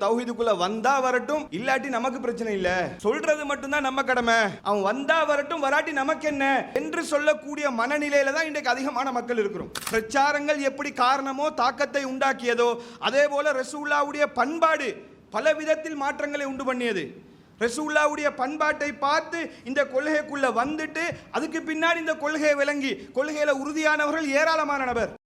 தௌஹிதுக்குள்ள வந்தா வரட்டும் இல்லாட்டி நமக்கு பிரச்சனை இல்ல. சொல்றது மட்டும்தான் நம்ம கடமை. அவன் வந்தா வரட்டும் வராட்டி நமக்கு என்ன? என்று சொல்லக்கூடிய மனநிலையில தான் இன்றைக்கு அதிகமான மக்கள் இருக்கிறோம். பிரச்சாரங்கள் எப்படி காரணமோ தாக்கத்தை உண்டாக்கியதோ அதே போல ரசூல்லாவுடைய பண்பாடு பல விதத்தில் மாற்றங்களை உண்டு பண்ணியது. ரசூல்லாவுடைய பண்பாட்டை பார்த்து இந்த கொள்கைக்குள்ள வந்துட்டு அதுக்கு பின்னாடி இந்த கொள்கையை விளங்கி கொள்கையில உறுதியானவர்கள் ஏராளமான நபர்.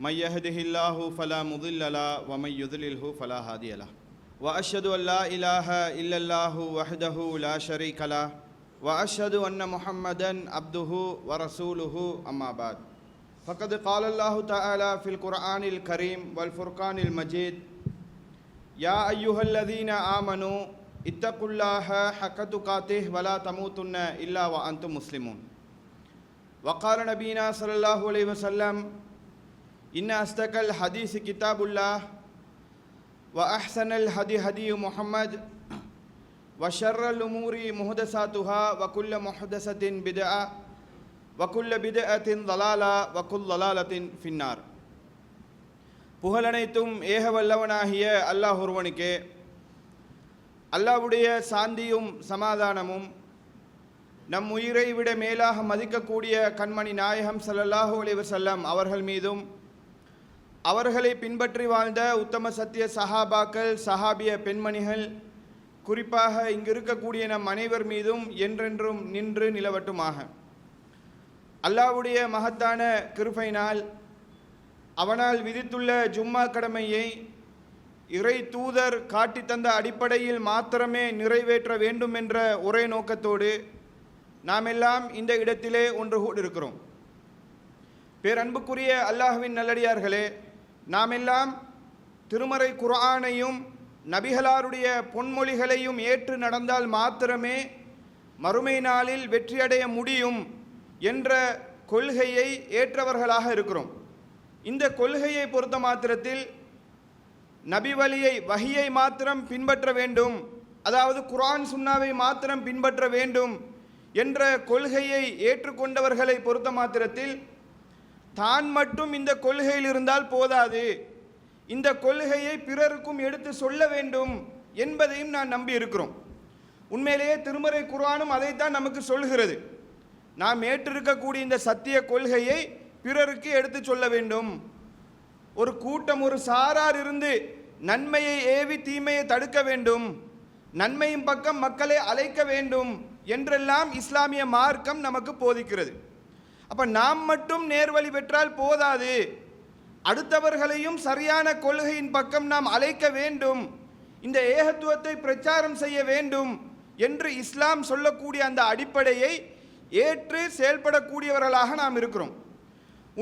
من يهده الله فلا مضل له ومن يضلله فلا هادي له. وأشهد أن لا إله إلا الله وحده لا شريك له. وأشهد أن محمدا عبده ورسوله أما بعد. فقد قال الله تعالى في القرآن الكريم والفرقان المجيد يا أيها الذين آمنوا اتقوا الله حق تقاته ولا تموتن إلا وأنتم مسلمون. وقال نبينا صلى الله عليه وسلم إن أصدق الحديث كتاب الله وأحسن الهدي هدي محمد وشر الأمور محدثاتها وكل محدثة بدعة وكل بدعة ضلالة وكل ضلالة في النار புகழனைத்தும் ஏக வல்லவனாகிய அல்லாஹ் ஒருவனுக்கே அல்லாஹ்வுடைய சாந்தியும் சமாதானமும் நம் உயிரை விட மேலாக மதிக்கக்கூடிய கண்மணி நாயகம் ஸல்லல்லாஹு அலைஹி வஸல்லம் அவர்கள் மீதும் அவர்களை பின்பற்றி வாழ்ந்த உத்தம சத்திய சஹாபாக்கள் சஹாபிய பெண்மணிகள் குறிப்பாக இங்கு இருக்கக்கூடிய நம் அனைவர் மீதும் என்றென்றும் நின்று நிலவட்டுமாக. அல்லாஹ்வுடைய மகத்தான கிருபையினால் அவனால் விதித்துள்ள ஜும்மா கடமையை இறை தூதர் காட்டி தந்த அடிப்படையில் மாத்திரமே நிறைவேற்ற வேண்டும் என்ற ஒரே நோக்கத்தோடு நாம் எல்லாம் இந்த இடத்திலே ஒன்று கூடியிருக்கிறோம். பேரன்புக்குரிய அல்லாஹ்வின் நல்லடியார்களே நாமெல்லாம் திருமறை குரானையும் நபிகளாருடைய பொன்மொழிகளையும் ஏற்று நடந்தால் மாத்திரமே மறுமை நாளில் வெற்றியடைய முடியும் என்ற கொள்கையை ஏற்றவர்களாக இருக்கிறோம். இந்த கொள்கையை பொறுத்த மாத்திரத்தில் நபி வழியை வகியை மாத்திரம் பின்பற்ற வேண்டும். அதாவது குரான் சுன்னாவை மாத்திரம் பின்பற்ற வேண்டும் என்ற கொள்கையை ஏற்றுக்கொண்டவர்களை பொறுத்த மாத்திரத்தில் தான் மட்டும் இந்த கொள்கையில் இருந்தால் போதாது. இந்த கொள்கையை பிறருக்கும் எடுத்து சொல்ல வேண்டும் என்பதையும் நான் நம்பி இருக்கிறோம். உண்மையிலேயே திருமறை குர்ஆனும் அதைத்தான் நமக்கு சொல்கிறது. நாம் ஏற்றிருக்கக்கூடிய இந்த சத்திய கொள்கையை பிறருக்கு எடுத்து சொல்ல வேண்டும். ஒரு கூட்டம் ஒரு சாரார் இருந்து நன்மையை ஏவி தீமையை தடுக்க வேண்டும். நன்மையின் பக்கம் மக்களை அழைக்க வேண்டும் என்றெல்லாம் இஸ்லாமிய மார்க்கம் நமக்கு போதிக்கிறது. அப்போ நாம் மட்டும் நேர்வழி பெற்றால் போதாது. அடுத்தவர்களையும் சரியான கொள்கையின் பக்கம் நாம் அழைக்க வேண்டும். இந்த ஏகத்துவத்தை பிரச்சாரம் செய்ய வேண்டும் என்று இஸ்லாம் சொல்லக்கூடிய அந்த அடிப்படையை ஏற்று செயல்படக்கூடியவர்களாக நாம் இருக்கிறோம்.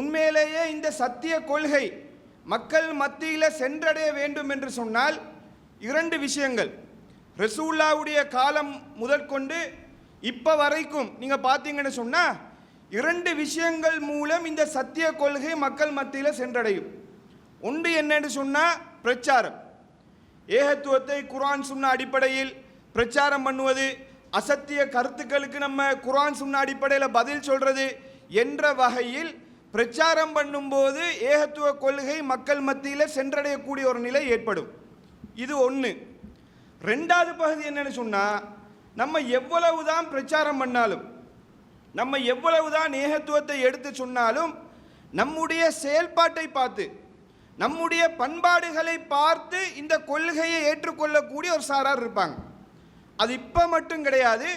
உண்மையிலேயே இந்த சத்திய கொள்கை மக்கள் மத்தியில் சென்றடைய வேண்டும் என்று சொன்னால் இரண்டு விஷயங்கள். ரசூல்லாவுடைய காலம் முதற்கொண்டு இப்போ வரைக்கும் நீங்கள் பார்த்தீங்கன்னு சொன்னால் இரண்டு விஷயங்கள் மூலம் இந்த சத்திய கொள்கை மக்கள் மத்தியில் சென்றடையும். ஒன்று என்னன்னு சொன்னால் பிரச்சாரம். ஏகத்துவத்தை குரான் சுன்ன அடிப்படையில் பிரச்சாரம் பண்ணுவது அசத்திய கருத்துக்களுக்கு நம்ம குரான் சுன்ன அடிப்படையில் பதில் சொல்கிறது என்ற வகையில் பிரச்சாரம் பண்ணும்போது ஏகத்துவ கொள்கை மக்கள் மத்தியில் சென்றடையக்கூடிய ஒரு நிலை ஏற்படும். இது ஒன்று ரெண்டாவது பகுதி என்னென்னு சொன்னால் நம்ம எவ்வளவுதான் பிரச்சாரம் பண்ணாலும் நம்ம எவ்வளவுதான் ஏகத்துவத்தை எடுத்து சொன்னாலும் நம்முடைய செயல்பாட்டை பார்த்து நம்முடைய பண்பாடுகளை பார்த்து இந்த கொள்கையை ஏற்றுக்கொள்ளக்கூடிய ஒரு சாரார் இருப்பாங்க. அது இப்போ மட்டும் கிடையாது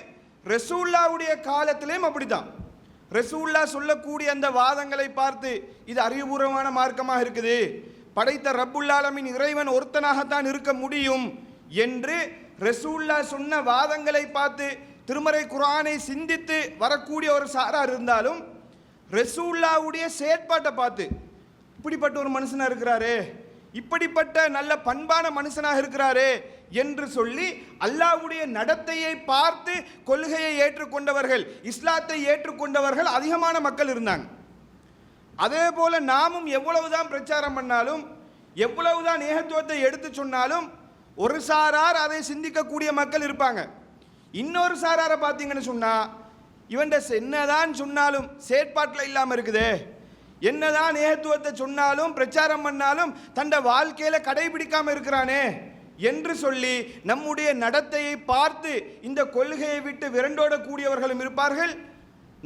ரசூல்லாவுடைய காலத்திலையும் அப்படிதான் ரசூல்லா சொல்லக்கூடிய அந்த வாதங்களை பார்த்து இது அறிவுபூர்வமான மார்க்கமாக இருக்குது. படைத்த ரப்புல்லாலமின் இறைவன் ஒருத்தனாகத்தான் இருக்க முடியும் என்று ரசூல்லா சொன்ன வாதங்களை பார்த்து திருமறை குரானை சிந்தித்து வரக்கூடிய ஒரு சாரார் இருந்தாலும் ரெசூல்லாவுடைய செயற்பாட்டை பார்த்து இப்படிப்பட்ட ஒரு மனுஷனாக இருக்கிறாரு இப்படிப்பட்ட நல்ல பண்பான மனுஷனாக இருக்கிறாரே என்று சொல்லி அல்லாவுடைய நடத்தையை பார்த்து கொள்கையை ஏற்றுக்கொண்டவர்கள் இஸ்லாத்தை ஏற்றுக்கொண்டவர்கள் அதிகமான மக்கள் இருந்தாங்க. அதே போல் நாமும் எவ்வளவுதான் பிரச்சாரம் பண்ணாலும் எவ்வளவுதான் ஏகத்துவத்தை எடுத்து சொன்னாலும் ஒரு சாரார் அதை சிந்திக்கக்கூடிய மக்கள் இருப்பாங்க. இன்னொரு சாராரை பார்த்தீங்கன்னு சொன்னா இவன்ட என்னதான் சொன்னாலும் செயற்பாட்டில் இல்லாமல் இருக்குதே. என்னதான் ஏகத்துவத்தை சொன்னாலும் பிரச்சாரம் பண்ணாலும் தண்ட வாழ்க்கையில கடைபிடிக்காம இருக்கிறானே என்று சொல்லி நம்முடைய நடத்தையை பார்த்து இந்த கொள்கையை விட்டு விரண்டோட கூடியவர்களும் இருப்பார்கள்.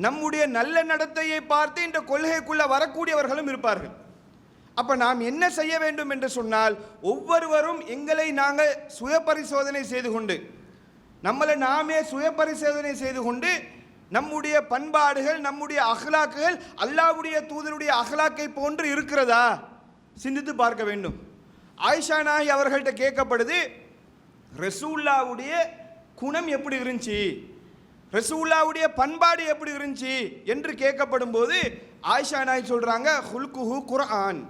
நம்முடைய நல்ல நடத்தையை பார்த்து இந்த கொள்கைக்குள்ள வரக்கூடியவர்களும் இருப்பார்கள். அப்ப நாம் என்ன செய்ய வேண்டும் என்று சொன்னால் ஒவ்வொருவரும் எங்களை நாங்கள் சுய பரிசோதனை செய்து கொண்டு நம்மளை நாமே சுய பரிசோதனை செய்து கொண்டு நம்முடைய பண்பாடுகள் நம்முடைய அகலாக்குகள் அல்லாவுடைய தூதருடைய அகலாக்கை போன்று இருக்கிறதா? சிந்தித்து பார்க்க வேண்டும். ஆயிஷா நாகி அவர்கள்ட்ட கேட்கப்படுது ரசூல்லாவுடைய குணம் எப்படி இருந்துச்சு? ரசூல்லாவுடைய பண்பாடு எப்படி இருந்துச்சு? என்று கேட்கப்படும் போது ஆயிஷா நாய் சொல்கிறாங்க ஹுல்குஹு குர்ஆன்.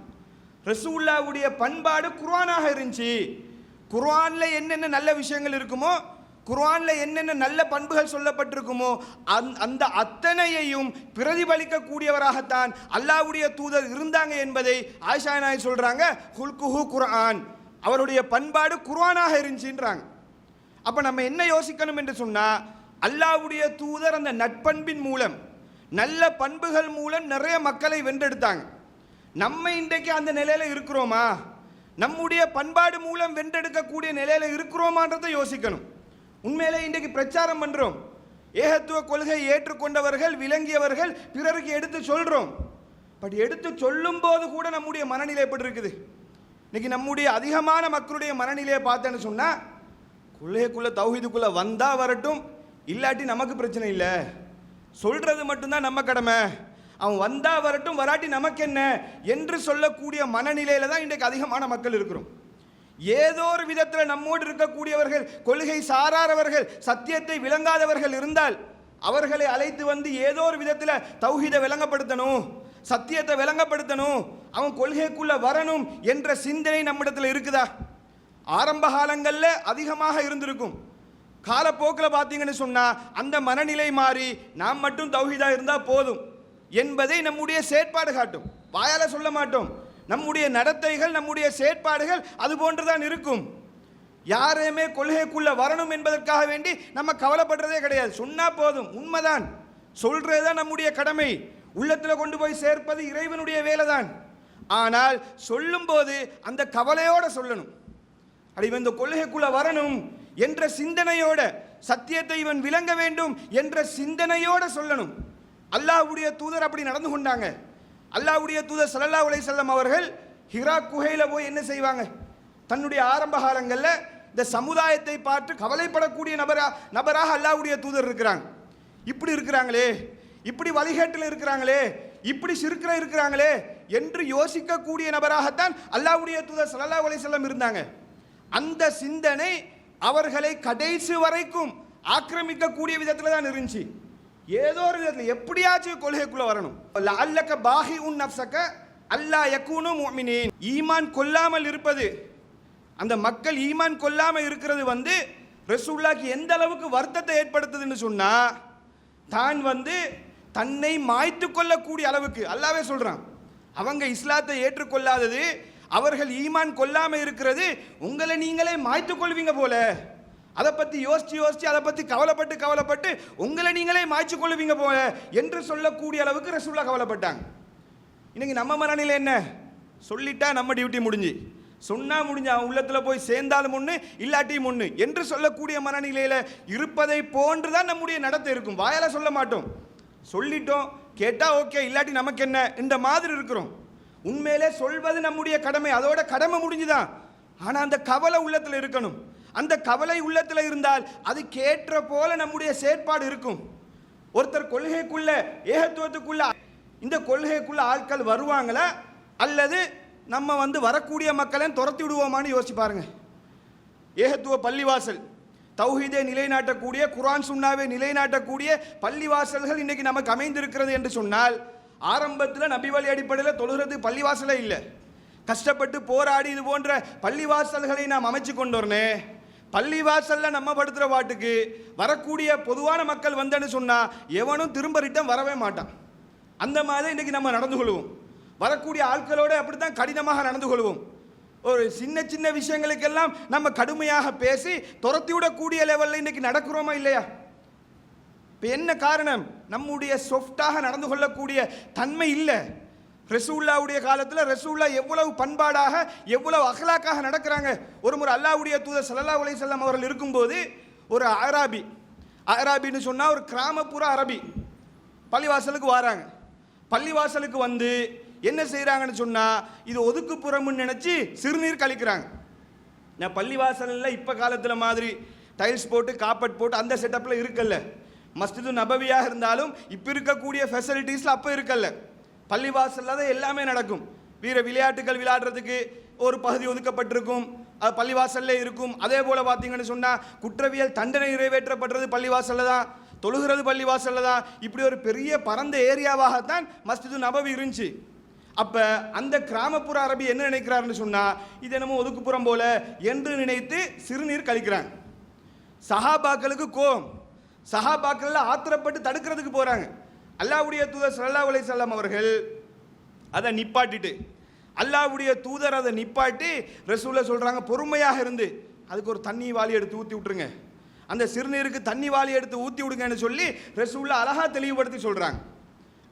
ரசூல்லாவுடைய பண்பாடு குர்ஆனாக இருந்துச்சு. குர்ஆனில் என்னென்ன நல்ல விஷயங்கள் இருக்குமோ குர்ஆனில் என்னென்ன நல்ல பண்புகள் சொல்லப்பட்டிருக்குமோ அந் அந்த அத்தனையையும் பிரதிபலிக்கக்கூடியவராகத்தான் அல்லாஹ்வுடைய தூதர் இருந்தாங்க என்பதை ஆயிஷா நாய் சொல்கிறாங்க ஹுல்குஹு குர்ஆன். அவருடைய பண்பாடு குர்ஆனாக இருந்துச்சுன்றாங்க. அப்போ நம்ம என்ன யோசிக்கணும் என்று சொன்னால் அல்லாவுடைய தூதர் அந்த நட்பண்பின் மூலம் நல்ல பண்புகள் மூலம் நிறைய மக்களை வென்றெடுத்தாங்க. நம்ம இன்றைக்கு அந்த நிலையில் இருக்கிறோமா? நம்முடைய பண்பாடு மூலம் வென்றெடுக்கக்கூடிய நிலையில் இருக்கிறோமான்றதை யோசிக்கணும். உண்மையிலே இன்றைக்கு பிரச்சாரம் பண்ணுறோம் ஏகத்துவ கொள்கை ஏற்றுக்கொண்டவர்கள் விளங்கியவர்கள் பிறருக்கு எடுத்து சொல்கிறோம் பட் எடுத்து சொல்லும் போது கூட நம்முடைய மனநிலை எப்படி இருக்குது? இன்னைக்கு நம்முடைய அதிகமான மக்களுடைய மனநிலையை பார்த்தேன்னு சொன்னால் கொள்கைக்குள்ளே தௌஹீதுக்குள்ள வந்தால் வரட்டும் இல்லாட்டி நமக்கு பிரச்சனை இல்லை. சொல்கிறது மட்டும்தான் நம்ம கடமை. அவன் வந்தால் வரட்டும் வராட்டி நமக்கு என்ன? என்று சொல்லக்கூடிய மனநிலையில் தான் இன்றைக்கு அதிகமான மக்கள் இருக்கிறோம். ஏதோ ஒரு விதத்தில் நம்மோடு இருக்கக்கூடியவர்கள் கொள்கை சாராதவர்கள் சத்தியத்தை விளங்காதவர்கள் இருந்தால் அவர்களை அழைத்து வந்து ஏதோ ஒரு விதத்தில் தௌஹீதை விளங்கப்படுத்தணும் சத்தியத்தை விளங்கப்படுத்தணும் அவன் கொள்கைக்குள்ள வரணும் என்ற சிந்தனை நம்மிடத்தில் இருக்குதா? ஆரம்ப காலங்களில் அதிகமாக இருந்திருக்கும். காலப்போக்கில் பார்த்தீங்கன்னு சொன்னால் அந்த மனநிலை மாறி நாம் மட்டும் தௌஹீதா இருந்தால் போதும் என்பதை நம்முடைய செயற்பாடு காட்டும். வாயால் சொல்ல மாட்டோம். நம்முடைய நடத்தைகள் நம்முடைய செயற்பாடுகள் அது போன்றுதான் இருக்கும். யாரையுமே கொள்கைக்குள்ளே வரணும் என்பதற்காக வேண்டி நம்ம கவலைப்படுறதே கிடையாது. சொன்னால் போதும் உண்மைதான். சொல்றதுதான் நம்முடைய கடமை. உள்ளத்தில் கொண்டு போய் சேர்ப்பது இறைவனுடைய வேலைதான். ஆனால் சொல்லும்போது அந்த கவலையோட சொல்லணும். அப்படி இவன் இந்த கொள்கைக்குள்ளே வரணும் என்ற சிந்தனையோட சத்தியத்தை இவன் விளங்க வேண்டும் என்ற சிந்தனையோட சொல்லணும். அல்லாஹ்வுடைய தூதர் அப்படி நடந்து கொண்டாங்க. அல்லாவுடைய தூதர் சல்லா அலைஹி செல்லம் அவர்கள் ஹிரா குகையில் போய் என்ன செய்வாங்க? தன்னுடைய ஆரம்ப காலங்களில் இந்த சமுதாயத்தை பார்த்து கவலைப்படக்கூடிய நபரா நபராக அல்லாவுடைய தூதர் இருக்கிறாங்க. இப்படி இருக்கிறாங்களே இப்படி வழிகேட்டில் இருக்கிறாங்களே இப்படி சிறுக்கிற இருக்கிறாங்களே என்று யோசிக்கக்கூடிய நபராகத்தான் அல்லாவுடைய தூதர் சல்லா அலைஹி செல்லம் இருந்தாங்க. அந்த சிந்தனை அவர்களை கடைசி வரைக்கும் ஆக்கிரமிக்கக்கூடிய விதத்தில் தான் இருந்துச்சு. ஏதோ ஒரு விதத்தில் எப்படியாச்சும் கொள்கைக்குள்ளே வரணும். அல்லக்க பாஹி உன் நப்சக்க அல்லா யக்கூனு மோமினேன் ஈமான் கொல்லாமல் இருப்பது அந்த மக்கள் ஈமான் கொல்லாமல் இருக்கிறது வந்து ரசூல்லாக்கு எந்த அளவுக்கு வருத்தத்தை ஏற்படுத்துதுன்னு சொன்னால் தான் வந்து தன்னை மாய்த்து கொள்ளக்கூடிய அளவுக்கு அல்லாவே சொல்கிறான் அவங்க இஸ்லாத்தை ஏற்றுக்கொள்ளாதது அவர்கள் ஈமான் கொல்லாமல் இருக்கிறது உங்களை நீங்களே மாய்த்து கொள்வீங்க போல. அதை பற்றி யோசித்து யோசித்து அதை பற்றி கவலைப்பட்டு கவலைப்பட்டு உங்களை நீங்களே மாய்ச்சி கொள்வீங்க போல என்று சொல்லக்கூடிய அளவுக்கு ரசூல்லா கவலைப்பட்டாங்க. இன்னைக்கு நம்ம மனநிலை என்ன? சொல்லிட்டா நம்ம டியூட்டி முடிஞ்சு. சொன்னால் முடிஞ்ச அவன் உள்ளத்தில் போய் சேர்ந்தாலும் ஒன்று இல்லாட்டியும் ஒன்று என்று சொல்லக்கூடிய மனநிலையில இருப்பதை போன்றுதான் நம்முடைய நடத்தை இருக்கும். வாயால் சொல்ல மாட்டோம். சொல்லிட்டோம் கேட்டால் ஓகே இல்லாட்டி நமக்கு என்ன? இந்த மாதிரி இருக்கிறோம். உண்மையிலே சொல்வது நம்முடைய கடமை. அதோட கடமை முடிஞ்சுதான். ஆனால் அந்த கவலை உள்ளத்தில் இருக்கணும். அந்த கவலை உள்ளத்தில் இருந்தால் அது கேட்ட போல நம்முடைய செயற்பாடு இருக்கும். ஒருத்தர் கொள்கைக்குள்ள ஏகத்துவத்துக்குள்ள இந்த கொள்கைக்குள்ள ஆட்கள் வருவாங்களா? அல்லது நம்ம வந்து வரக்கூடிய மக்களை துரத்தி விடுவோமான்னு யோசிச்சு பாருங்க. ஏகத்துவ பள்ளிவாசல். தௌஹீதை நிலைநாட்டக்கூடிய குரான் சுண்ணாவை நிலைநாட்டக்கூடிய பள்ளிவாசல்கள் இன்னைக்கு நமக்கு அமைந்திருக்கிறது என்று சொன்னால் ஆரம்பத்தில் நபி வழி அடிப்படையில் தொழுகிறது பள்ளிவாசலே இல்லை. கஷ்டப்பட்டு போராடி இது போன்ற பள்ளிவாசல்களை நாம் அமைச்சு கொண்டு வரனே பள்ளிவாசலில் நம்ம படுத்துகிற பாட்டுக்கு வரக்கூடிய பொதுவான மக்கள் வந்தேன்னு சொன்னால் எவனும் திரும்ப ரிட்டன் வரவே மாட்டான். அந்த மாதிரி இன்னைக்கு நம்ம நடந்து கொள்வோம். வரக்கூடிய ஆட்களோடு அப்படி தான் கடினமாக நடந்து கொள்வோம். ஒரு சின்ன சின்ன விஷயங்களுக்கெல்லாம் நம்ம கடுமையாக பேசி துரத்தி விடக்கூடிய லெவலில் இன்றைக்கி நடக்கிறோமா இல்லையா? இப்போ என்ன காரணம்? நம்முடைய சொஃப்டாக நடந்து கொள்ளக்கூடிய தன்மை இல்லை. ரசூல்லாவுடைய காலத்தில் ரசூல்லா எவ்வளவு பண்பாடாக எவ்வளவு அகலாக்காக நடக்கிறாங்க. ஒரு முறை அல்லாவுடைய தூதர் சல்லா அலைஹி செல்லம் அவர்கள் இருக்கும்போது ஒரு அராபி அராபின்னு சொன்னால் ஒரு கிராமப்புற அரபி பள்ளிவாசலுக்கு வராங்க. பள்ளிவாசலுக்கு வந்து என்ன செய்கிறாங்கன்னு சொன்னால் இது ஒதுக்குப்புறம்னு நினச்சி சிறுநீர் கழிக்கிறாங்க. நான் பள்ளிவாசலில் இப்போ காலத்தில் மாதிரி டைல்ஸ் போட்டு காப்பட் போட்டு அந்த செட்டப்பில் இருக்கல்ல. மஸ்ஜிது நபவியாக இருந்தாலும் இப்போ இருக்கக்கூடிய ஃபெசிலிட்டிஸில் அப்போ இருக்கல்ல. பள்ளிவாசலில் தான் எல்லாமே நடக்கும். வீர விளையாட்டுகள் விளையாடுறதுக்கு ஒரு பகுதி ஒதுக்கப்பட்டிருக்கும். அது பள்ளிவாசல்ல இருக்கும். அதே போல் பார்த்தீங்கன்னு சொன்னால் குற்றவியல் தண்டனை நிறைவேற்றப்படுறது பள்ளிவாசலில் தான். தொழுகிறது பள்ளிவாசலில் தான். இப்படி ஒரு பெரிய பரந்த ஏரியாவாகத்தான் மஸ்ஜிது நபவி இருந்துச்சு. அப்போ அந்த கிராமப்புற அரபி என்ன நினைக்கிறாருன்னு சொன்னால் இது என்னமோ ஒதுக்குப்புறம் போல என்று நினைத்து சிறுநீர் கழிக்கிறாங்க. சஹாபாக்களுக்கு கோம் சஹாபாக்களில் ஆத்திரப்பட்டு தடுக்கிறதுக்கு போகிறாங்க அல்லாவுடைய தூதர் சல்லா அலைஹி வஸல்லம் அவர்கள் அதை நிப்பாட்டிட்டு அல்லாவுடைய தூதர் அதை நிப்பாட்டி ரசூலை சொல்கிறாங்க பொறுமையாக இருந்து அதுக்கு ஒரு தண்ணி வாளி எடுத்து ஊற்றி விட்டுருங்க. அந்த சிறுநீருக்கு தண்ணி வாளி எடுத்து ஊற்றி விடுங்கன்னு சொல்லி ரசூல்லா அழகாக தெளிவுபடுத்தி சொல்கிறாங்க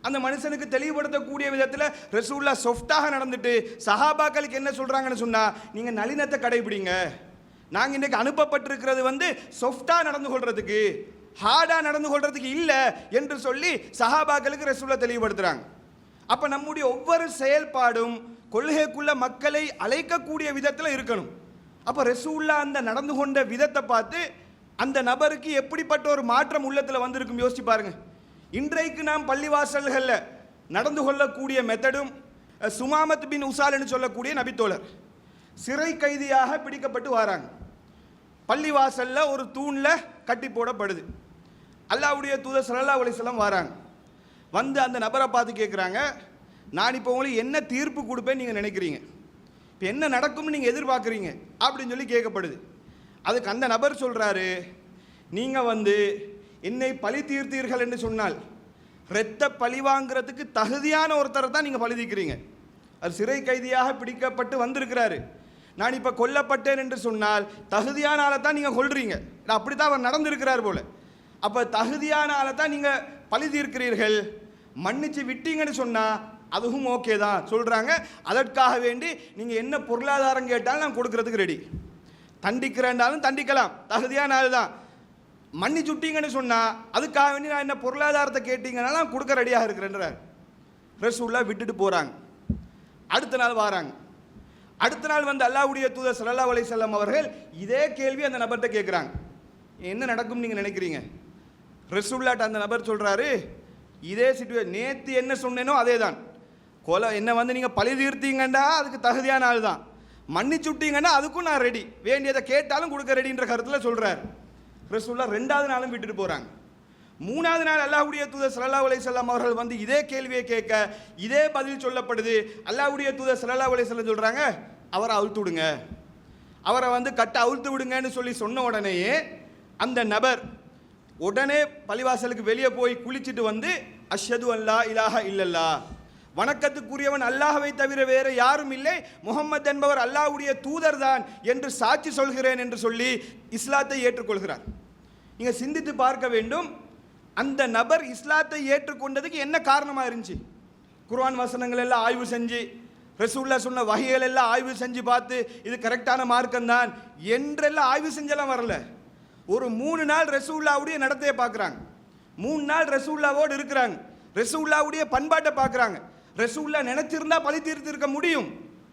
அந்த மனுஷனுக்கு தெளிவுபடுத்தக்கூடிய விதத்தில் ரசூல்லா சொஃப்டாக நடந்துட்டு சஹாபாக்களுக்கு என்ன சொல்கிறாங்கன்னு சொன்னால் நீங்கள் நளினத்தை கடைபிடிங்க. நாங்கள் இன்றைக்கு அனுப்பப்பட்டிருக்கிறது வந்து சொஃப்டாக நடந்து கொள்றதுக்கு ஹார்டாக நடந்து கொள்றதுக்கு இல்லை என்று சொல்லி சஹாபாக்களுக்கு ரசூல்லா தெளிவுபடுத்துகிறாங்க அப்போ நம்முடைய ஒவ்வொரு செயல்பாடும் கொள்கைக்குள்ள மக்களை அழைக்கக்கூடிய விதத்தில் இருக்கணும். அப்போ ரசூல்லா அந்த நடந்து கொண்ட விதத்தை பார்த்து அந்த நபருக்கு எப்படிப்பட்ட ஒரு மாற்றம் உள்ளத்தில் வந்திருக்கும் யோசிச்சு பாருங்க. இன்றைக்கு நாம் பள்ளிவாசல்களில் நடந்து கொள்ளக்கூடிய மெத்தடும் சுமாமத் பின் உசால்னு சொல்லக்கூடிய நபித்தோழர். சிறை கைதியாக பிடிக்கப்பட்டு வராங்க. பள்ளிவாசலில் ஒரு தூணில் கட்டி போடப்படுது. அல்லாவுடைய தூதர் சல்லா அலிஸ்லாம் வராங்க. வந்து அந்த நபரை பார்த்து கேட்குறாங்க நான் இப்போ உங்களுக்கு என்ன தீர்ப்பு கொடுப்பேன்னு நீங்கள் நினைக்கிறீங்க? இப்போ என்ன நடக்கும்னு நீங்கள் எதிர்பார்க்குறீங்க? அப்படின்னு சொல்லி கேட்கப்படுது அதுக்கு அந்த நபர் சொல்கிறாரு நீங்கள் வந்து என்னை பழி தீர்த்தீர்கள் என்று சொன்னால் இரத்த பழி வாங்குறதுக்கு தகுதியான ஒருத்தரை தான் நீங்கள் பழி தீர்க்கிறீங்க. அது சிறை கைதியாக பிடிக்கப்பட்டு வந்திருக்கிறாரு. நான் இப்போ கொல்லப்பட்டேன் என்று சொன்னால் தகுதியான ஆளை தான் நீங்கள் கொள்றீங்க அப்படி தான் அவர் நடந்திருக்கிறார் போல. அப்போ தகுதியான ஆளை தான் நீங்கள் பழி தீர்க்கிறீர்கள். மன்னிச்சு விட்டீங்கன்னு சொன்னால் அதுவும் ஓகே தான். சொல்கிறாங்க அதற்காக வேண்டி நீங்கள் என்ன பொருளாதாரம் கேட்டாலும் நான் கொடுக்கறதுக்கு ரெடி தண்டிக்கிறேன்டாலும் தண்டிக்கலாம். தகுதியான ஆள் தான் மன்னி சுட்டீங்கன்னு சொன்னால் அதுக்காக வேண்டி நான் என்ன பொருளாதாரத்தை கேட்டீங்கன்னா நான் கொடுக்க ரெடியாக இருக்கிறேன்றார். ரசூல்லா விட்டுட்டு போகிறாங்க அடுத்த நாள் வராங்க. அடுத்த நாள் வந்து அல்லாவுடைய தூதர் சல்லா அலைஹி செல்லம் அவர்கள் இதே கேள்வி அந்த நபர்கிட்ட கேட்குறாங்க என்ன நடக்கும் நீங்கள் நினைக்கிறீங்க? ரசூல்லாட்ட அந்த நபர் சொல்கிறாரு இதே சிட்டுவே நேற்று என்ன சொன்னேனோ அதே தான் கொலை என்ன வந்து நீங்கள் பழி தீர்த்திங்கன்னா அதுக்கு தகுதியான ஆள் தான் மன்னிச்சு விட்டீங்கன்னா அதுக்கும் நான் ரெடி வேண்டியதை கேட்டாலும் கொடுக்க ரெடின்ற கருத்தில் சொல்கிறார் ரெசுல்லா ரெண்டாவது நாளும் விட்டுட்டு போகிறாங்க மூணாவது நாள் அல்லாஹுடைய தூதர் சல்லா அலைஹி அவர்கள் வந்து இதே கேள்வியை கேட்க இதே பதில் சொல்லப்படுது. அல்லாஹ்வுடைய தூதர் சல்லா அலைஹி சொல்கிறாங்க அவரை அவுழ்த்து விடுங்க. அவரை வந்து கட்ட அவுழ்த்து விடுங்கன்னு சொல்லி சொன்ன உடனேயே அந்த நபர் உடனே பள்ளிவாசலுக்கு வெளியே போய் குளிச்சுட்டு வந்து அஷ்ஹது அல்லா இலாஹ இல்லல்லா வணக்கத்துக்குரியவன் அல்லாஹவை தவிர வேறு யாரும் இல்லை. முகம்மது என்பவர் அல்லாஹுடைய தூதர் தான் என்று சாட்சி சொல்கிறேன் என்று சொல்லி இஸ்லாத்தை ஏற்றுக்கொள்கிறார். நீங்கள் சிந்தித்து பார்க்க வேண்டும். அந்த நபர் இஸ்லாத்தை ஏற்றுக்கொண்டதுக்கு என்ன காரணமாக இருந்துச்சு? குர்ஆன் வசனங்கள் எல்லாம் ஆய்வு செஞ்சு ரசூல்லா சொன்ன வகைகள் எல்லாம் ஆய்வு செஞ்சு பார்த்து இது கரெக்டான மார்க்கம் தான் என்றெல்லாம் ஆய்வு செஞ்செல்லாம் வரல. ஒரு மூணு நாள் ரசூல்லாவுடைய நடத்தையை பார்க்குறாங்க. மூணு நாள் ரசூல்லாவோடு இருக்கிறாங்க. ரசூல்லாவுடைய பண்பாட்டை பார்க்குறாங்க. ரசூல்லா நினச்சிருந்தா பழி தீர்த்திருக்க முடியும்.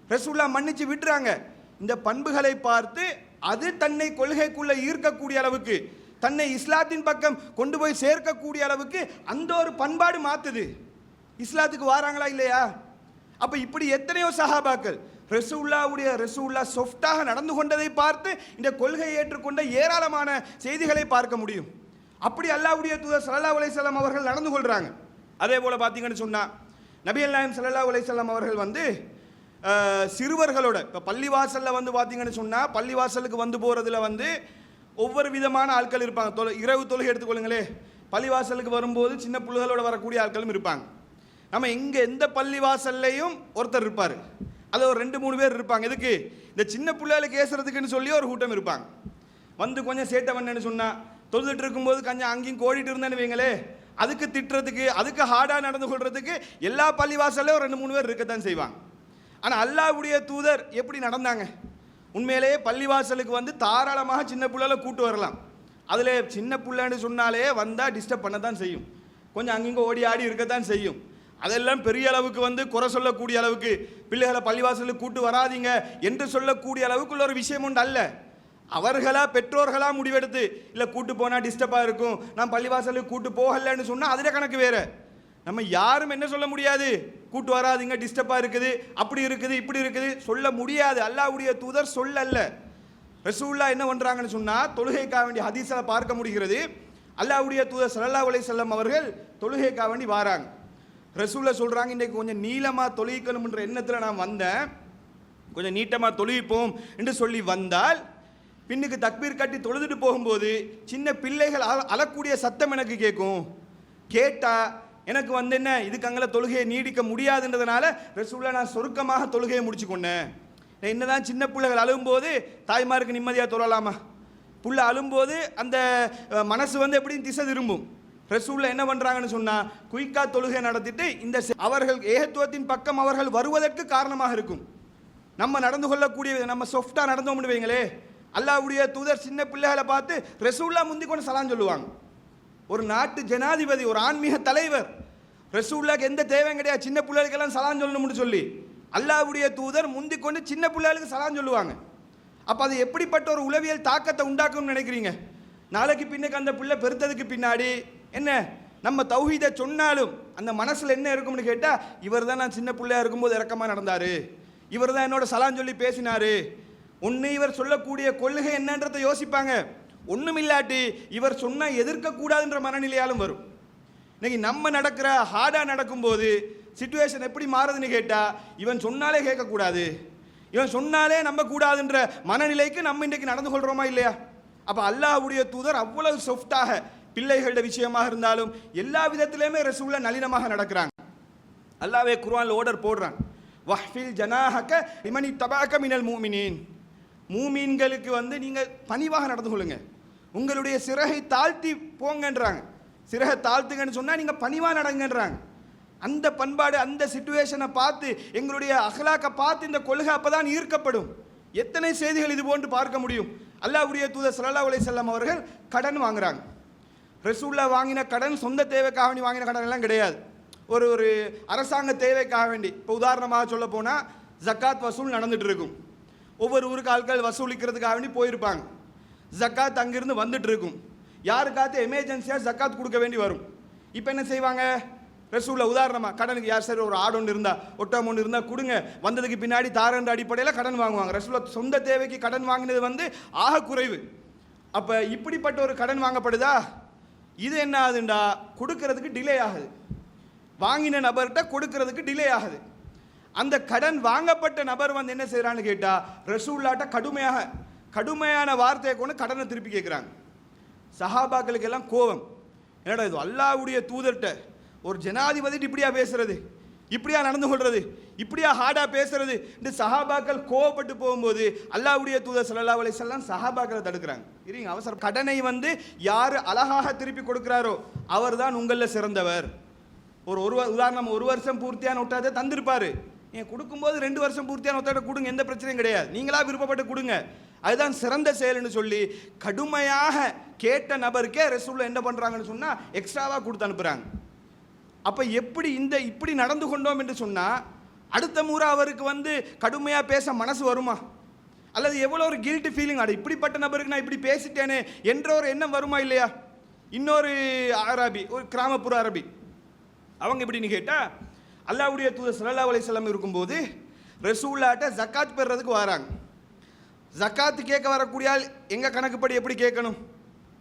ரசூல்லா மன்னிச்சு விட்டுறாங்க. இந்த பண்புகளை பார்த்து அது தன்னை கொள்கைக்குள்ளே ஈர்க்கக்கூடிய அளவுக்கு தன்னை இஸ்லாத்தின் பக்கம் கொண்டு போய் சேர்க்கக்கூடிய அளவுக்கு அந்த ஒரு பண்பாடு மாற்றுது இஸ்லாத்துக்கு வாராங்களா இல்லையா? அப்போ இப்படி எத்தனையோ சஹாபாக்கள் ரசூல்லாவுடைய ரசூல்லா சொஃப்டாக நடந்து கொண்டதை பார்த்து இந்த கொள்கையை ஏற்றுக்கொண்ட ஏராளமான செய்திகளை பார்க்க முடியும். அப்படி அல்லாவுடைய தூதர் சல்லா அலையம் அவர்கள் நடந்து கொள்கிறாங்க அதே போல் பார்த்தீங்கன்னு சொன்னால் நபி அல்லாஹிம் சல்லா அலையம் அவர்கள் வந்து சிறுவர்களோட இப்போ பள்ளிவாசலில் வந்து பார்த்தீங்கன்னு சொன்னால் பள்ளிவாசலுக்கு வந்து போகிறதுல வந்து ஒவ்வொரு விதமான ஆட்கள் இருப்பாங்க. தொலை இரவு தொழுகை எடுத்துக்கொள்ளுங்களே. பள்ளிவாசலுக்கு வரும்போது சின்ன பிள்ளைகளோட வரக்கூடிய ஆட்களும் இருப்பாங்க. நம்ம எங்கே எந்த பள்ளிவாசல்லையும் ஒருத்தர் இருப்பார். அது ஒரு ரெண்டு மூணு பேர் இருப்பாங்க. எதுக்கு? இந்த சின்ன பிள்ளைகளுக்கு ஏசுறதுக்குன்னு சொல்லி ஒரு கூட்டம் இருப்பாங்க. வந்து கொஞ்சம் சேட்டை பண்ணேன்னு சொன்னா தொழுதுட்டு இருக்கும்போது கொஞ்சம் அங்கேயும் கோடிட்டு இருந்தேன்னு வைங்களே அதுக்கு திட்டுறதுக்கு அதுக்கு ஹார்டாக நடந்து கொள்றதுக்கு எல்லா பள்ளிவாசல்லையும் ரெண்டு மூணு பேர் இருக்கத்தான் செய்வாங்க. ஆனால் அல்லாவுடைய தூதர் எப்படி நடந்தாங்க? உண்மையிலேயே பள்ளிவாசலுக்கு வந்து தாராளமாக சின்ன பிள்ளைல கூட்டு வரலாம். அதில் சின்ன பிள்ளைன்னு சொன்னாலே வந்தால் டிஸ்டர்ப் பண்ண தான் செய்யும். கொஞ்சம் அங்கங்கே ஓடி ஆடி இருக்கத்தான் செய்யும். அதெல்லாம் பெரிய அளவுக்கு வந்து குறை சொல்லக்கூடிய அளவுக்கு பிள்ளைகளை பள்ளிவாசலுக்கு கூட்டு வராதீங்க என்று சொல்லக்கூடிய அளவுக்குள்ள ஒரு விஷயம் உண்டு அல்ல. அவர்களா பெற்றோர்களா முடிவெடுத்து இல்லை கூட்டு போனால் டிஸ்டர்பாக இருக்கும். நான் பள்ளிவாசலுக்கு கூட்டு போகலன்னு சொன்னால் அதில் கணக்கு வேறு. நம்ம யாரும் என்ன சொல்ல முடியாது? கூட்டு வராதுங்க டிஸ்டர்பாக இருக்குது அப்படி இருக்குது இப்படி இருக்குது. சொல்ல முடியாது. அல்லாவுடைய தூதர் சொல்லல்ல. ரசூல்லா என்ன பண்ணுறாங்கன்னு சொன்னால் தொழுகைக்காக வேண்டிய ஹதீஸில் பார்க்க முடிகிறது. அல்லாவுடைய தூதர் சல்லா அலைஹி செல்லம் அவர்கள் தொழுகைக்காக வேண்டி வாராங்க. ரசூல்லா சொல்கிறாங்க இன்றைக்கு கொஞ்சம் நீளமாக தொழுகிக்கணும்ன்ற எண்ணத்தில் நான் வந்தேன். கொஞ்சம் நீட்டமாக தொழுவிப்போம் என்று சொல்லி வந்தால் பின்னுக்கு தக்பீர் கட்டி தொழுதுட்டு போகும்போது சின்ன பிள்ளைகள் அழ அழக்கூடிய சத்தம் எனக்கு கேட்கும். கேட்டால் எனக்கு வந்து என்ன? இதுக்கு அங்கே தொழுகையை நீடிக்க முடியாதுன்றதுனால ரசூல்லா நான் சொருக்கமாக தொழுகையை முடிச்சு கொண்டேன். என்னதான் சின்ன பிள்ளைகள் அழும்போது தாய்மாருக்கு நிம்மதியாக தொழலாமா? புள்ள அழும்போது அந்த மனசு வந்து எப்படியும் திசை திரும்பும். ரசூலில் என்ன பண்ணுறாங்கன்னு சொன்னால் குயிக்கா தொழுகை நடத்திட்டு இந்த அவர்கள் ஏகத்துவத்தின் பக்கம் அவர்கள் வருவதற்கு காரணமாக இருக்கும். நம்ம நடந்து கொள்ளக்கூடிய நம்ம சொஃப்டா நடந்தோம்னு வைங்களே அல்லாவுடைய தூதர் சின்ன பிள்ளைகளை பார்த்து ரசூல்லா முந்தி கொண்டு சலான் சொல்லுவாங்க. ஒரு நாட்டு ஜனாதிபதி ஒரு ஆன்மீக தலைவர். ரசூல்லாக்கு எந்த தேவையும் கிடையாது. சின்ன பிள்ளைகளுக்கெல்லாம் சலான் சொல்லணும்னு சொல்லி. அல்லாவுடைய தூதர் முந்தி கொண்டு சின்ன பிள்ளைகளுக்கு சலான் சொல்லுவாங்க. அப்போ அது எப்படிப்பட்ட ஒரு உளவியல் தாக்கத்தை உண்டாக்கும்னு நினைக்கிறீங்க? நாளைக்கு பின்னுக்கு அந்த பிள்ளை பெருத்ததுக்கு பின்னாடி என்ன? நம்ம தௌஹீதை சொன்னாலும் அந்த மனசில் என்ன இருக்கும்னு கேட்டால் இவர் தான் நான் சின்ன பிள்ளையா இருக்கும்போது இறக்கமாக நடந்தார். இவர் தான் என்னோட சலான் சொல்லி பேசினாரு. ஒன்று இவர் சொல்லக்கூடிய கொள்கை என்னன்றதை யோசிப்பாங்க. ஒன்றுமில்லாட்டி இவர் சொன்னால் எதிர்க்கக்கூடாதுன்ற மனநிலையாலும் வரும். இன்றைக்கி நம்ம நடக்கிற ஹார்டாக நடக்கும்போது சுச்சுவேஷன் எப்படி மாறுதுன்னு கேட்டால் இவன் சொன்னாலே கேட்கக்கூடாது. இவன் சொன்னாலே நம்பக்கூடாதுன்ற மனநிலைக்கு நம்ம இன்றைக்கு நடந்து கொள்கிறோமா இல்லையா? அப்போ அல்லாஹுடைய தூதர் அவ்வளவு சொஃப்டாக பிள்ளைகளோட விஷயமாக இருந்தாலும் எல்லா விதத்திலையுமே ரசூலில் நளினமாக நடக்கிறாங்க. அல்லாவே குர்ஆன்ல ஓர்டர் போடுறான் வஹ்ஃபில் ஜனாஹக்க இமனி தபாக்க மினல் மூமினின். மூமீன்களுக்கு வந்து நீங்கள் பணிவாக நடந்து கொள்ளுங்கள் உங்களுடைய சிறகை தாழ்த்தி போங்கன்றாங்க. சிறகை தாழ்த்துங்கன்னு சொன்னால் நீங்கள் பணிவாக நடங்கன்றாங்க. அந்த பண்பாடு அந்த சுச்சுவேஷனை பார்த்து எங்களுடைய அகலாக்கை பார்த்து இந்த கொள்கை அப்பதான் ஈர்க்கப்படும். எத்தனை செய்திகள் இது போன்று பார்க்க முடியும்? அல்லாஹ்வுடைய தூதர் சல்லா உலை செல்லம் அவர்கள் கடன் வாங்குறாங்க. ரசூல்லா வாங்கின கடன் சொந்த தேவைக்காக வேண்டி வாங்கின கடன் எல்லாம் கிடையாது. ஒரு ஒரு அரசாங்க தேவைக்காக வேண்டி. இப்போ உதாரணமாக சொல்ல போனால் ஜக்காத் வசூல் நடந்துகிட்டு இருக்கும். ஒவ்வொரு ஊருக்கு ஆட்கள் வசூலிக்கிறதுக்காக வேண்டி போயிருப்பாங்க. ஜக்காத் அங்கிருந்து வந்துட்டு இருக்கும். யாருக்காவது எமர்ஜென்சியாக ஜக்காத் கொடுக்க வேண்டி வரும். இப்போ என்ன செய்வாங்க? ரசூல்ல உதாரணமாக கடனுக்கு யார் சார் ஒரு ஆடு ஒன்று இருந்தால் ஒட்டம் ஒன்று இருந்தால் கொடுங்க. வந்ததுக்கு பின்னாடி தாரன்ற அடிப்படையில் கடன் வாங்குவாங்க. ரசூலா சொந்த தேவைக்கு கடன் வாங்கினது வந்து ஆக குறைவு. அப்போ இப்படிப்பட்ட ஒரு கடன் வாங்கப்படுதா? இது என்ன ஆகுதுண்டா? கொடுக்கறதுக்கு டிலே ஆகுது. வாங்கின நபர்கிட்ட கொடுக்கறதுக்கு டிலே ஆகுது. அந்த கடன் வாங்கப்பட்ட நபர் வந்து என்ன செய்கிறான்னு கேட்டால் ரசூல்லாட்ட கடுமையாக கடுமையான வார்த்தையை கொண்டு கடனை திருப்பி கேட்குறாங்க சஹாபாக்களுக்கு எல்லாம் கோபம். என்னடா இது அல்லாவுடைய தூதர்கிட்ட ஒரு ஜனாதிபதி இப்படியா பேசுறது? இப்படியா நடந்து கொள்றது? இப்படியா ஹார்டா பேசுறது? இந்த சஹாபாக்கள் கோவப்பட்டு போகும்போது அல்லாவுடைய தூதர் சல்லா அலைஹி சஹாபாக்களை தடுக்கிறாங்க. இருங்க அவசரம். கடனை வந்து யார் அழகாக திருப்பி கொடுக்கிறாரோ அவர்தான் உங்களில் சிறந்தவர். ஒரு ஒரு உதாரணம் ஒரு வருஷம் பூர்த்தியான விட்டாதே தந்திருப்பாரு. நீங்கள் கொடுக்கும்போது ரெண்டு வருஷம் பூர்த்தியான ஒட்டாட்ட கொடுங்க எந்த பிரச்சனையும் கிடையாது. நீங்களாக விருப்பப்பட்டு கொடுங்க. அதுதான் சிறந்த செயல்னு சொல்லி கடுமையாக கேட்ட நபருக்கே ரசூல்ல என்ன பண்ணுறாங்கன்னு சொன்னால் எக்ஸ்ட்ராவாக கொடுத்து அனுப்புகிறாங்க அப்போ எப்படி இந்த இப்படி நடந்து கொண்டோம் என்று சொன்னால் அடுத்த முறை அவருக்கு வந்து கடுமையாக பேச மனசு வருமா? அல்லது எவ்வளோ ஒரு கில்ட்டு ஃபீலிங் அட இப்படிப்பட்ட நபருக்கு நான் இப்படி பேசிட்டேனே என்ற ஒரு எண்ணம் வருமா இல்லையா? இன்னொரு அரபி ஒரு கிராமப்புற அரபி. அவங்க இப்படின்னு கேட்டால் அல்லாவுடைய தூதர் சல்லா அலிசல்லாம் இருக்கும்போது ரசூல்லாட்ட ஜக்காத் பெறுறதுக்கு வராங்க. ஜக்காத்து கேட்க வரக்கூடிய ஆள் எங்கள் கணக்குப்படி எப்படி கேட்கணும்?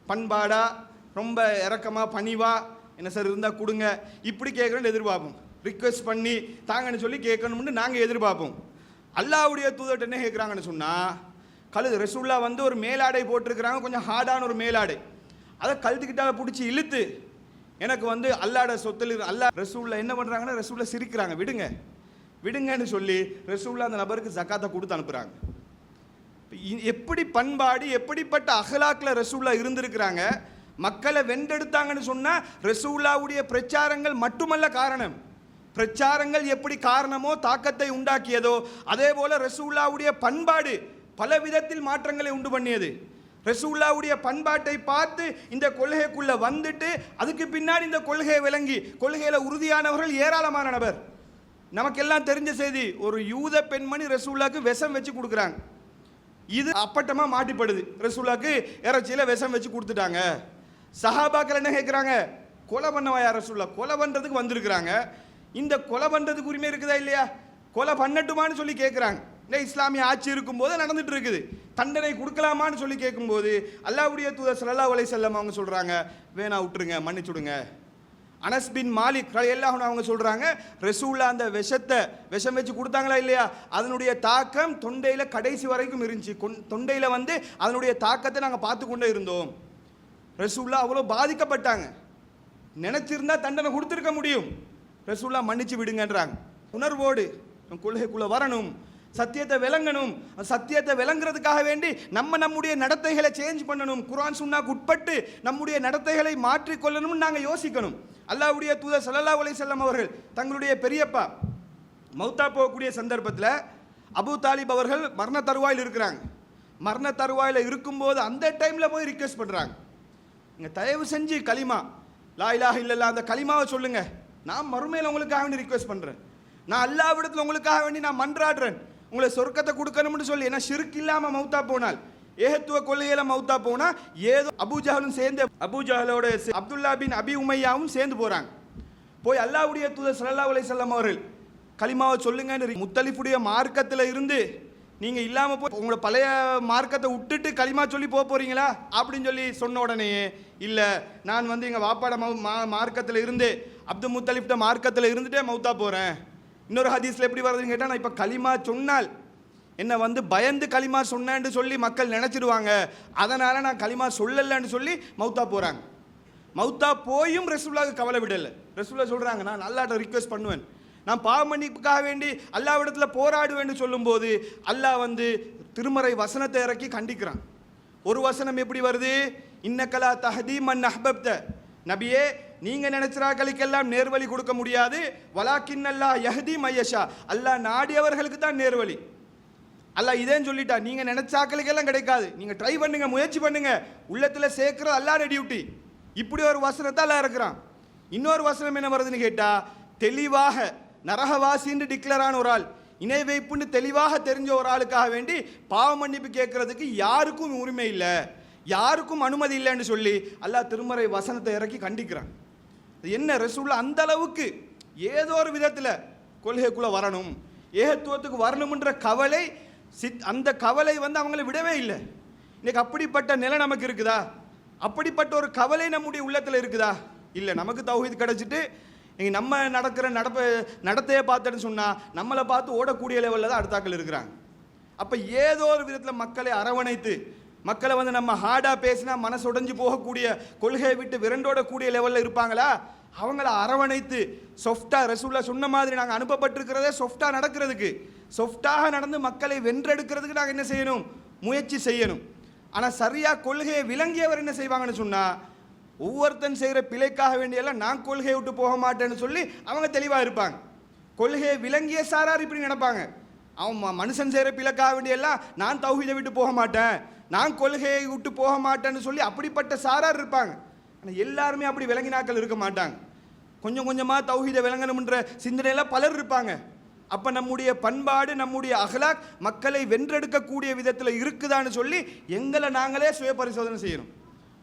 பண்பாடா? ரொம்ப இறக்கமாக பணிவாக என்ன சார் இருந்தால் கொடுங்க. இப்படி கேட்கணும்னு எதிர்பார்ப்போம். ரிக்வெஸ்ட் பண்ணி தாங்கன்னு சொல்லி கேட்கணும்னு நாங்கள் எதிர்பார்ப்போம். அல்லாவுடைய தூதர்கிட்ட என்ன கேட்குறாங்கன்னு சொன்னால் கழுது ரசூல்லா வந்து ஒரு மேலாடை போட்டிருக்கிறாங்க. கொஞ்சம் ஹார்டான ஒரு மேலாடை. அதை கழுத்துக்கிட்டால் பிடிச்சி இழுத்து எனக்கு வந்து அல்லாட சொத்தில் அல்லா ரசூலில் என்ன பண்ணுறாங்கன்னா ரசூலில் சிரிக்கிறாங்க. விடுங்க. விடுங்கன்னு சொல்லி ரசூலில் அந்த நபருக்கு ஜக்காத்தை கொடுத்து அனுப்புகிறாங்க இ- எப்படி பண்பாடு எப்படிப்பட்ட அகலாக்கில் ரசூல்லா இருந்திருக்கிறாங்க மக்களை வென்றெடுத்தாங்கன்னு சொன்னால் ரசூல்லாவுடைய பிரச்சாரங்கள் மட்டுமல்ல காரணம். பிரச்சாரங்கள் எப்படி காரணமோ தாக்கத்தை உண்டாக்கியதோ அதே போல ரசூல்லாவுடைய பண்பாடு பல விதத்தில் மாற்றங்களை உண்டு பண்ணியது. ரசூல்லாவுடைய பண்பாட்டை பார்த்து இந்த கொள்கைக்குள்ளே வந்துட்டு அதுக்கு பின்னாடி இந்த கொள்கையை விளங்கி கொள்கையில் உறுதியானவர்கள் ஏராளமான நபர். நமக்கெல்லாம் தெரிஞ்ச செய்தி ஒரு யூத பெண்மணி ரசூல்லாக்கு விஷம் வச்சு கொடுக்குறாங்க. இது அப்பட்டமாக மாட்டிப்படுது. ரசூல்லாக்கு இறைச்சியில விஷம் வச்சு கொடுத்துட்டாங்க. சஹாபாக்கள் என்ன கேட்குறாங்க கொலை பண்ணவா யார் ரசூல்லா? கொலை பண்ணுறதுக்கு வந்திருக்கிறாங்க. இந்த கொலை பண்ணுறதுக்கு உரிமை இருக்குதா இல்லையா? கொலை பண்ணட்டுமான்னு சொல்லி கேட்குறாங்க இந்த இஸ்லாமிய ஆட்சி இருக்கும்போது நடந்துட்டு இருக்குது தண்டனை கொடுக்கலாமான்னு சொல்லி கேட்கும்போது அல்லாவுடைய தூதர் சல்லா அலைஹி செல்லம் அவங்க சொல்கிறாங்க வேணா விட்டுருங்க மன்னிச்சுடுங்க. அனஸ் பின் மாலிக் எல்லாம் அவங்க சொல்கிறாங்க ரசூல்லா அந்த விஷத்தை விஷம் வச்சு கொடுத்தாங்களா இல்லையா? அதனுடைய தாக்கம் தொண்டையில் கடைசி வரைக்கும் இருந்துச்சு. கொன்- தொண்டையில் வந்து அதனுடைய தாக்கத்தை நாங்கள் பார்த்து கொண்டே இருந்தோம். ரசூல்லா அவ்வளோ பாதிக்கப்பட்டாங்க. நினச்சிருந்தா தண்டனை கொடுத்துருக்க முடியும். ரசூல்லா மன்னிச்சு விடுங்கன்றாங்க. உணர்வோடு கொள்கைக்குள்ளே வரணும். சத்தியத்தை விளங்கணும். சத்தியத்தை விளங்குறதுக்காக வேண்டி நம்ம நம்முடைய நடத்தைகளை சேஞ்ச் பண்ணணும். குரான் சுன்னாக்கு உட்பட்டு நம்முடைய நடத்தைகளை மாற்றிக்கொள்ளணும்னு நாங்கள் யோசிக்கணும். அல்லாவுடைய தூதர் சல்லல்லா உலை செல்லம் அவர்கள் தங்களுடைய பெரியப்பா மௌத்தா போகக்கூடிய சந்தர்ப்பத்தில் அபூ தாலிப் அவர்கள் மரண தருவாயில் இருக்கிறாங்க. மரண தருவாயில் இருக்கும்போது அந்த டைமில் போய் ரிக்வெஸ்ட் பண்ணுறாங்க நீங்கள் தயவு செஞ்சு களிமா லா இலாஹ இல்லல்லா அந்த களிமாவை சொல்லுங்கள் நான் மறுமையில் உங்களுக்காக வேண்டி ரிக்வெஸ்ட் பண்ணுறேன் நான் அல்லாவிடத்தில் உங்களுக்காக வேண்டி நான் மன்றாடுறேன். உங்களை சொர்க்கத்தை கொடுக்கணும்னு சொல்லி ஏன்னா ஷிர்க் இல்லாமல் மௌத்தா போனால் ஏகத்துவ கொள்கையில மௌத்தா போனா ஏதோ அபூஜாலும் சேர்ந்து அபூஜஹலோட அப்துல்லா பின் அபி உமையாவும் சேர்ந்து போறாங்க. போய் அல்லாஹ்வுடைய தூதர் சல்லா அலைஹி செல்லம் அவர்கள் கலிமாவை சொல்லுங்கன்னு முத்தலிஃபுடைய மார்க்கத்தில் இருந்து நீங்கள் இல்லாமல் போய் உங்களோட பழைய மார்க்கத்தை விட்டுட்டு களிமா சொல்லி போக போகிறீங்களா அப்படின்னு சொல்லி சொன்ன உடனே இல்லை நான் வந்து எங்கள் வாப்பாட மா- மார்க்கத்தில் இருந்து அப்துல் முத்தலிஃப்ட மார்க்கத்தில் இருந்துகிட்டே மௌத்தா போகிறேன் இன்னொரு ஹதீஸில் எப்படி வருதுன்னு கேட்டால் நான் இப்போ களிமா சொன்னால் என்னை வந்து பயந்து களிமா சொன்னேன்னு சொல்லி மக்கள் நினச்சிடுவாங்க அதனால் நான் களிமா சொல்லலைன்னு சொல்லி மௌத்தா போகிறாங்க மௌத்தா போயும் ரசூல்லாவுக்கு கவலை விடலை. ரசூல்லா சொல்கிறாங்க நான் அல்லாட்ட ரிக்வெஸ்ட் பண்ணுவேன். நான் பாவமன்னிப்புக்காக வேண்டி அல்லாவிடத்தில் போராடுவேன்னு சொல்லும்போது அல்லாஹ் வந்து திருமறை வசனத்தை இறக்கி கண்டிக்கிறான். ஒரு வசனம் எப்படி வருது? இன்னக்கலா தஹதி மன் அஹ்பப்த. நபியே நீங்கள் நினைச்சிராக்களுக்கெல்லாம் நேர்வழி கொடுக்க முடியாது. வலாக்கின் அல்லாஹ் யஹதி மையஷா. அல்லாஹ் நாடியவர்களுக்கு தான் நேர்வழி. அல்ல இதேன்னு சொல்லிட்டா நீங்கள் நினைச்சாக்களுக்கெல்லாம் கிடைக்காது. நீங்கள் ட்ரை பண்ணுங்கள் முயற்சி பண்ணுங்கள் உள்ளத்தில் சேர்க்கிறது அல்லாஹ் டியூட்டி இப்படி ஒரு வசனத்தை அல்லா இருக்கிறான் இன்னொரு வசனம் என்ன வருதுன்னு கேட்டால் தெளிவாக நரகவாசின்னு டிக்ளேர் ஆன ஒரு ஆள் இணை வைப்புன்னு தெளிவாக தெரிஞ்ச ஒரு ஆளுக்காக வேண்டி பாவ மன்னிப்பு கேட்கறதுக்கு யாருக்கும் உரிமை இல்லை. யாருக்கும் அனுமதி இல்லைன்னு சொல்லி அல்லாஹ் திருமறை வசனத்தை இறக்கி கண்டிக்கிறான். என்ன ரசூல்லா அந்த அளவுக்கு ஏதோ ஒரு விதத்தில் கொள்கைக்குள்ளே வரணும். ஏகத்துவத்துக்கு வரணும்ன்ற கவலை சித் அந்த கவலை வந்து அவங்கள விடவே இல்லை. இன்னைக்கு அப்படிப்பட்ட நிலை நமக்கு இருக்குதா? அப்படிப்பட்ட ஒரு கவலை நம்முடைய உள்ளத்தில் இருக்குதா? இல்லை நமக்கு தௌஹீத் கிடச்சிட்டு இங்கே நம்ம நடக்கிற நடப்ப நடத்தையை பார்த்தேன்னு சொன்னால் நம்மளை பார்த்து ஓடக்கூடிய லெவலில் தான் அடுத்தாக்கள் இருக்கிறாங்க. அப்போ ஏதோ ஒரு விதத்தில் மக்களை அரவணைத்து மக்களை வந்து நம்ம ஹார்டாக பேசினா மனசு உடஞ்சி போகக்கூடிய கொள்கையை விட்டு விரண்டோட கூடிய லெவலில் இருப்பாங்களா? அவங்கள அரவணைத்து சொஃப்டாக ரசூலா சொன்ன மாதிரி நாங்கள் அனுப்பப்பட்டிருக்கிறதே சொஃப்டாக நடக்கிறதுக்கு. சொஃப்டாக நடந்து மக்களை வென்றெடுக்கிறதுக்கு நாங்கள் என்ன செய்யணும்? முயற்சி செய்யணும். ஆனால் சரியாக கொள்கையை விளங்கியவர் என்ன செய்வாங்கன்னு சொன்னால் ஒவ்வொருத்தன் செய்கிற பிழைக்காக வேண்டியெல்லாம் நான் கொள்கையை விட்டு போக மாட்டேன்னு சொல்லி அவங்க தெளிவாக இருப்பாங்க. கொள்கையை விளங்கிய சாரார் இப்படி நடப்பாங்க. அவன் ம- மனுஷன் செய்கிற பிழைக்காக வேண்டியெல்லாம் நான் தௌஹீதை விட்டு போக மாட்டேன். நான் கொள்கையை விட்டு போக மாட்டேன்னு சொல்லி அப்படிப்பட்ட சாரார் இருப்பாங்க. ஆனால் எல்லாருமே அப்படி விளங்கினாக்கள் இருக்க மாட்டாங்க. கொஞ்சம் கொஞ்சமாக தௌஹீதை விளங்கணும்ன்ற சிந்தனையில் பலர் இருப்பாங்க. அப்போ நம்முடைய பண்பாடு நம்முடைய அகலாக் மக்களை வென்றெடுக்கக்கூடிய விதத்தில் இருக்குதான்னு சொல்லி எங்களை நாங்களே சுய பரிசோதனை செய்யணும்.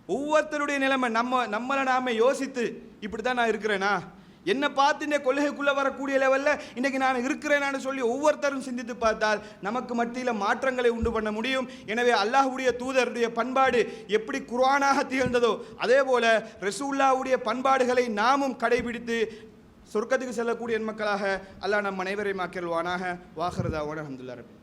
ஒவ்வொருத்தருடைய நிலைமை நம்ம நம்மளை நாம யோசித்து இப்படி தான் நான் இருக்கிறேனா? என்னை பார்த்து இந்த கொள்கைக்குள்ளே வரக்கூடிய லெவலில் இன்றைக்கி நான் இருக்கிறேனான்னு சொல்லி ஒவ்வொருத்தரும் சிந்தித்து பார்த்தால் நமக்கு மத்தியில் மாற்றங்களை உண்டு பண்ண முடியும். எனவே அல்லாஹ்வுடைய தூதருடைய பண்பாடு எப்படி குர்ஆனாக திகழ்ந்ததோ அதே போல ரசூல்லாவுடைய பண்பாடுகளை நாமும் கடைபிடித்து சொர்க்கத்துக்கு செல்லக்கூடிய மக்களாக அல்லாஹ் நம் அனைவரையும் ஆக்கிடுவானாக வாஹரதாவோட அஹமதுல்லா ரபி